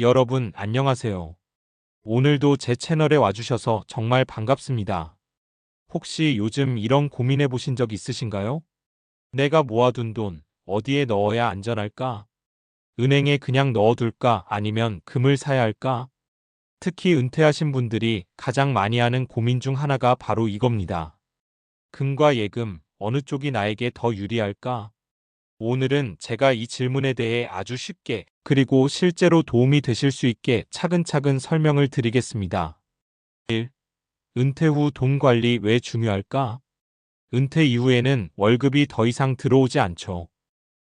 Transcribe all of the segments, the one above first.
여러분 안녕하세요. 오늘도 제 채널에 와주셔서 정말 반갑습니다. 혹시 요즘 이런 고민해 보신 적 있으신가요? 내가 모아둔 돈 어디에 넣어야 안전할까? 은행에 그냥 넣어둘까 아니면 금을 사야 할까? 특히 은퇴하신 분들이 가장 많이 하는 고민 중 하나가 바로 이겁니다. 금과 예금 어느 쪽이 나에게 더 유리할까? 오늘은 제가 이 질문에 대해 아주 쉽게 그리고 실제로 도움이 되실 수 있게 차근차근 설명을 드리겠습니다. 1. 은퇴 후 돈 관리 왜 중요할까? 은퇴 이후에는 월급이 더 이상 들어오지 않죠.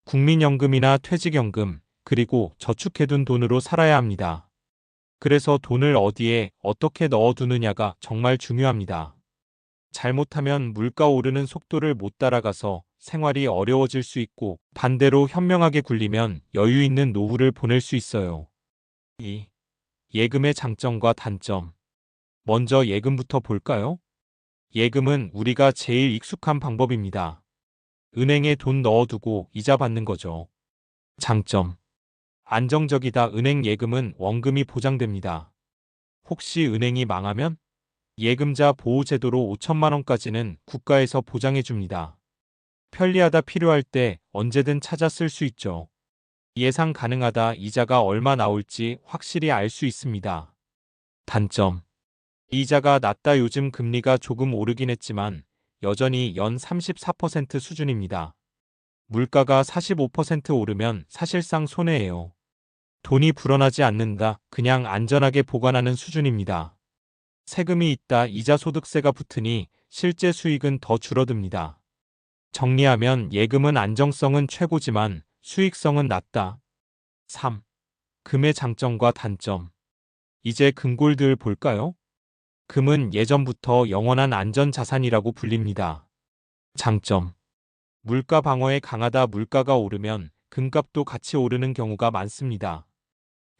국민연금이나 퇴직연금, 그리고 저축해둔 돈으로 살아야 합니다. 그래서 돈을 어디에 어떻게 넣어두느냐가 정말 중요합니다. 잘못하면 물가 오르는 속도를 못 따라가서 생활이 어려워질 수 있고 반대로 현명하게 굴리면 여유 있는 노후를 보낼 수 있어요. 2. 예금의 장점과 단점. 먼저 예금부터 볼까요? 예금은 우리가 제일 익숙한 방법입니다. 은행에 돈 넣어두고 이자 받는 거죠. 장점. 안정적이다. 은행 예금은 원금이 보장됩니다. 혹시 은행이 망하면 예금자 보호제도로 5천만 원까지는 국가에서 보장해 줍니다. 편리하다 필요할 때 언제든 찾아 쓸 수 있죠. 예상 가능하다 이자가 얼마 나올지 확실히 알 수 있습니다. 단점. 이자가 낮다 요즘 금리가 조금 오르긴 했지만 여전히 연 34% 수준입니다. 물가가 45% 오르면 사실상 손해예요. 돈이 불어나지 않는다. 그냥 안전하게 보관하는 수준입니다. 세금이 있다. 이자 소득세가 붙으니 실제 수익은 더 줄어듭니다. 정리하면 예금은 안정성은 최고지만 수익성은 낮다. 3. 금의 장점과 단점. 이제 금골들 볼까요? 금은 예전부터 영원한 안전 자산이라고 불립니다. 장점. 물가 방어에 강하다 물가가 오르면 금값도 같이 오르는 경우가 많습니다.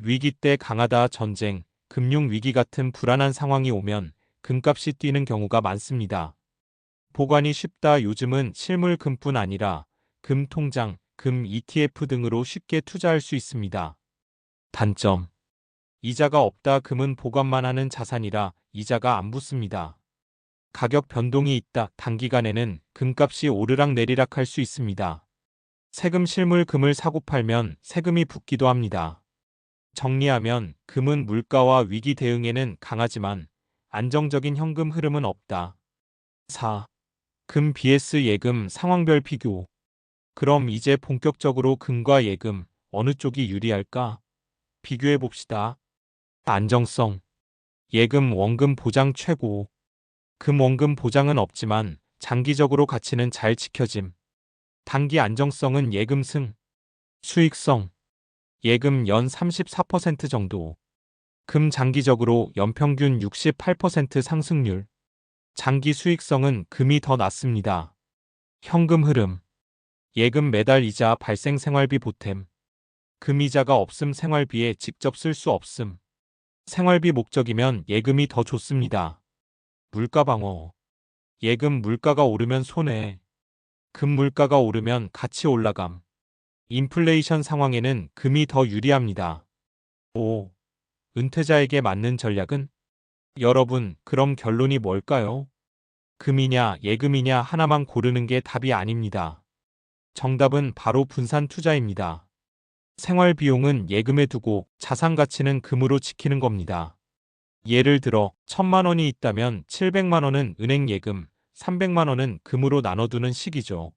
위기 때 강하다 전쟁, 금융 위기 같은 불안한 상황이 오면 금값이 뛰는 경우가 많습니다. 보관이 쉽다 요즘은 실물 금뿐 아니라 금 통장, 금 ETF 등으로 쉽게 투자할 수 있습니다. 단점. 이자가 없다 금은 보관만 하는 자산이라 이자가 안 붙습니다. 가격 변동이 있다 단기간에는 금값이 오르락 내리락 할 수 있습니다. 세금 실물 금을 사고 팔면 세금이 붙기도 합니다. 정리하면 금은 물가와 위기 대응에는 강하지만 안정적인 현금 흐름은 없다. 4. 금 vs 예금 상황별 비교. 그럼 이제 본격적으로 금과 예금 어느 쪽이 유리할까? 비교해 봅시다. 안정성. 예금 원금 보장 최고. 금 원금 보장은 없지만 장기적으로 가치는 잘 지켜짐. 단기 안정성은 예금 승. 수익성. 예금 연 34% 정도. 금 장기적으로 연평균 68% 상승률. 장기 수익성은 금이 더 낮습니다. 현금 흐름. 예금 매달 이자 발생 생활비 보탬. 금 이자가 없음 생활비에 직접 쓸 수 없음. 생활비 목적이면 예금이 더 좋습니다. 물가 방어. 예금 물가가 오르면 손해. 금 물가가 오르면 같이 올라감. 인플레이션 상황에는 금이 더 유리합니다. 5. 은퇴자에게 맞는 전략은? 여러분, 그럼 결론이 뭘까요? 금이냐, 예금이냐 하나만 고르는 게 답이 아닙니다. 정답은 바로 분산 투자입니다. 생활 비용은 예금에 두고 자산 가치는 금으로 지키는 겁니다. 예를 들어, 천만 원이 있다면 700만 원은 은행 예금, 300만 원은 금으로 나눠두는 식이죠.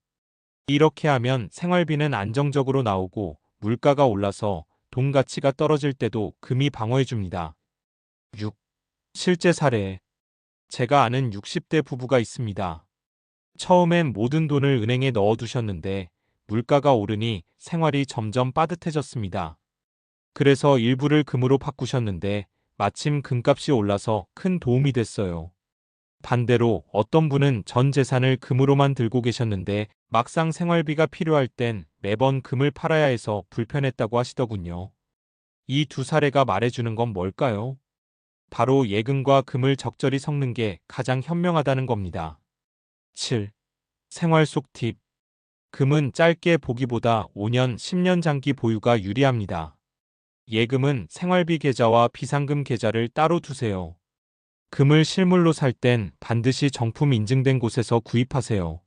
이렇게 하면 생활비는 안정적으로 나오고 물가가 올라서 돈 가치가 떨어질 때도 금이 방어해줍니다. 6. 실제 사례. 제가 아는 60대 부부가 있습니다. 처음엔 모든 돈을 은행에 넣어두셨는데 물가가 오르니 생활이 점점 빠듯해졌습니다. 그래서 일부를 금으로 바꾸셨는데 마침 금값이 올라서 큰 도움이 됐어요. 반대로 어떤 분은 전 재산을 금으로만 들고 계셨는데 막상 생활비가 필요할 땐 매번 금을 팔아야 해서 불편했다고 하시더군요. 이 두 사례가 말해주는 건 뭘까요? 바로 예금과 금을 적절히 섞는 게 가장 현명하다는 겁니다. 7. 생활 속 팁. 금은 짧게 보기보다 5년, 10년 장기 보유가 유리합니다. 예금은 생활비 계좌와 비상금 계좌를 따로 두세요. 금을 실물로 살 땐 반드시 정품 인증된 곳에서 구입하세요.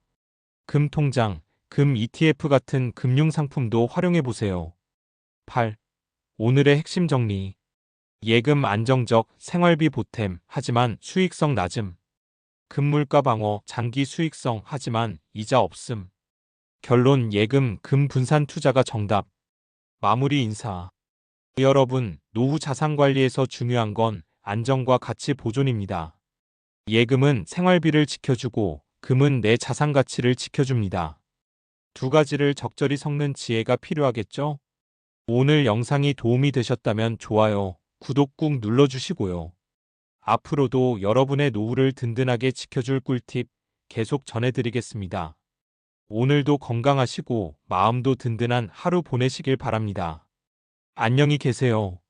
금 통장, 금 ETF 같은 금융 상품도 활용해 보세요. 8. 오늘의 핵심 정리. 예금 안정적, 생활비 보탬, 하지만 수익성 낮음. 금물가 방어, 장기 수익성, 하지만 이자 없음. 결론 예금, 금 분산 투자가 정답. 마무리 인사. 여러분, 노후 자산 관리에서 중요한 건 안정과 가치 보존입니다. 예금은 생활비를 지켜주고 금은 내 자산 가치를 지켜줍니다. 두 가지를 적절히 섞는 지혜가 필요하겠죠? 오늘 영상이 도움이 되셨다면 좋아요, 구독 꾹 눌러주시고요. 앞으로도 여러분의 노후를 든든하게 지켜줄 꿀팁 계속 전해드리겠습니다. 오늘도 건강하시고 마음도 든든한 하루 보내시길 바랍니다. 안녕히 계세요.